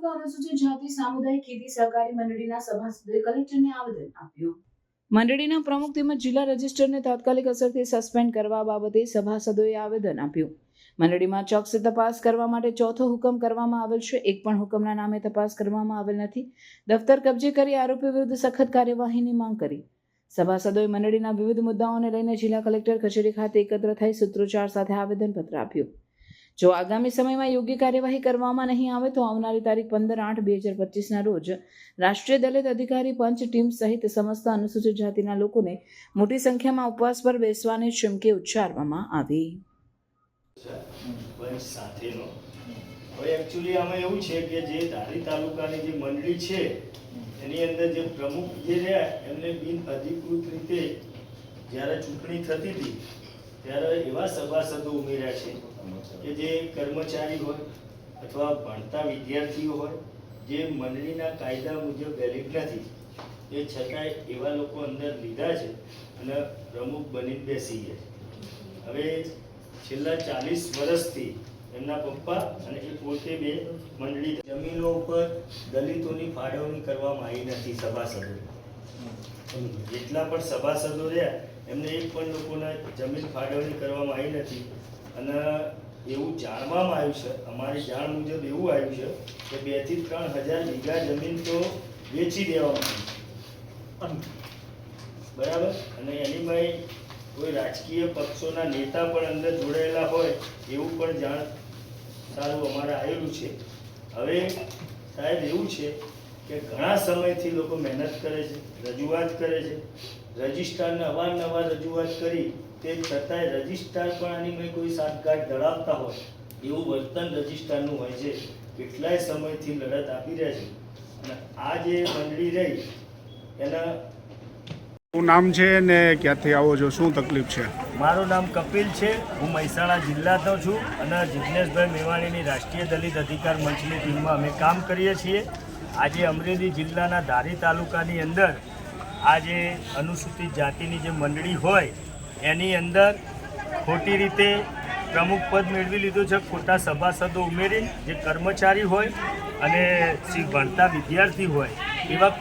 તાલુકા અનુસૂચિત જાતિ સામુદાયિક ખેતી સહકારી મંડળીના સભાસદોએ કલેક્ટરને આવેદન આપ્યું. મંડળીના પ્રમુખ તેમજ જિલ્લા રજિસ્ટરને તાત્કાલિક અસરથી સસ્પેન્ડ કરવા બાબતે સભાસદોએ આવેદન આપ્યું. મંડળીમાં ચોકસી તપાસ કરવા માટે ચોથો હુકમ કરવામાં આવેલ છે. એક પણ હુકમના નામે તપાસ કરવામાં આવેલ નથી. દફતર કબજે કરી આરોપી વિરુદ્ધ સખત કાર્યવાહીની માંગ કરી. સભાસદોએ મંડળીના વિવિધ મુદ્દાઓને લઈને જિલ્લા કલેક્ટર કચેરી ખાતે એકત્ર થઈ સૂત્રોચ્ચાર સાથે આવેદનપત્ર આપ્યું. જો આગામી સમયમાં યોગ્ય કાર્યવાહી કરવામાં નહીં આવે તો આવનારી તારીખ પંદર આઠ બે હજાર પચીસના રોજ રાષ્ટ્રીય દલિત અધિકારી પંચ ટીમ સહિત સમસ્ત અનુસૂચિત જાતિના લોકોને મોટી સંખ્યામાં ઉપવાસ પર બેસવાની ચીમકી ઉચ્ચારવામાં આવી. હવે એકચ્યુઅલી આમાં એવું છે કે જે ધારી તાલુકાની જે મંડળી છે, એની અંદર જે પ્રમુખ જે રહ્યા, એમને બિન અધિકૃત રીતે જ્યારે ચૂંટણી થતી હતી ત્યારે એવા સભાસદો ઉમેર્યા છે કે જે કર્મચારી હોય અથવા ભણતા વિદ્યાર્થીઓ હોય, જે મંડળીના કાયદા મુજબ વેલિડ નથી. એ છતાંય એવા લોકો અંદર લીધા છે અને પ્રમુખ બની બેસી ગયા છે. હવે છેલ્લા ચાલીસ વર્ષથી એમના પપ્પા અને એ પોતે બે મંડળી જમીનો ઉપર દલિતોની ફાળવણી કરવામાં આવી નથી સભાસદો જેટલા પણ સભાસદો રહ્યા એમને એક પણ લોકોના જમીન ફાળવણી કરવામાં આવી નથી. અને એવું જાણવામાં આવ્યું છે અમારી જાણ મુજબ એવું આવ્યું છે કે બેથી ત્રણ હજાર વીઘા જમીન તો વેચી દેવામાં આવી બરાબર? અને એની ભાઈ કોઈ રાજકીય પક્ષોના નેતા પણ અંદર જોડાયેલા હોય એવું પણ જાણ સારું અમારે આવેલું છે. હવે સાહેબ એવું છે કે ઘણા સમયથી લોકો મહેનત કરે છે રજૂઆત કરે છે. રજિસ્ટ્રારને અવારનવાર રજૂઆત કરી તે છતાંય રજિસ્ટ્રાર પણ આની મેં કોઈ સાતગાંઠ ધરાવતા હોય એવું વર્તન રજિસ્ટ્રારનું હોય છે. કેટલાય સમયથી લડત આપી રહ્યા છે. અને આ જે મંડળી રહી એના શું નામ છે ને ક્યાંથી આવો છો? શું તકલીફ છે? મારું નામ કપિલ છે. હું મહેસાણા જિલ્લાનો છું અને જિજ્ઞેશભાઈ મેવાણીની રાષ્ટ્રીય દલિત અધિકાર મંચની ટીમમાં અમે કામ કરીએ છીએ. આજે અમરેલી જિલ્લાના ધારી તાલુકાની અંદર આજે અનુસૂચિત જાતિની જે મંડળી હોય, એની અંદર ખોટી રીતે પ્રમુખ પદ મેળવી લીધું છે. ખોટા સભાસદો ઉમેરી જે કર્મચારી હોય અને ભણતા વિદ્યાર્થી હોય, એવા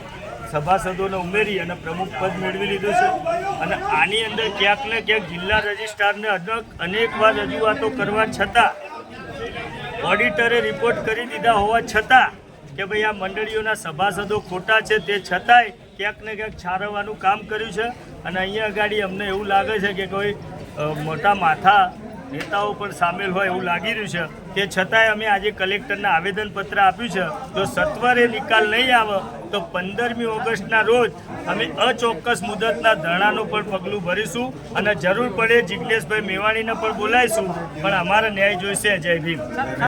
સભાસદોને ઉમેરી અને પ્રમુખ પદ મેળવી લીધું છે. અને આની અંદર ક્યાંક ને ક્યાંક જિલ્લા રજિસ્ટ્રારને અનેક વાર રજૂઆતો કરવા છતાં, ઓડિટરે રિપોર્ટ કરી દીધા હોવા છતાં કે ભાઈ આ મંડળીઓના સભાસદો ખોટા છે તે છતાંય ક્યાંક ને ક્યાંક છારવવાનું કામ કર્યું છે. અને અહીંયા આગળ અમને એવું લાગે છે કે કોઈ મોટા માથા નેતાઓ પણ સામેલ હોય એવું લાગી રહ્યું છે. તે છતાંય અમે આજે કલેક્ટરને આવેદનપત્ર આપ્યું છે. જો સત્વરે નિકાલ નહીં આવે, તો પંદરમી ઓગસ્ટના રોજ અમે અચોક્કસ મુદતના ધરણાનું પણ પગલું ભરીશું અને જરૂર પડે જિજ્ઞેશભાઈ મેવાણીને પણ બોલાવીશું. પણ અમારે ન્યાય જોઈશે, જય ભીમ.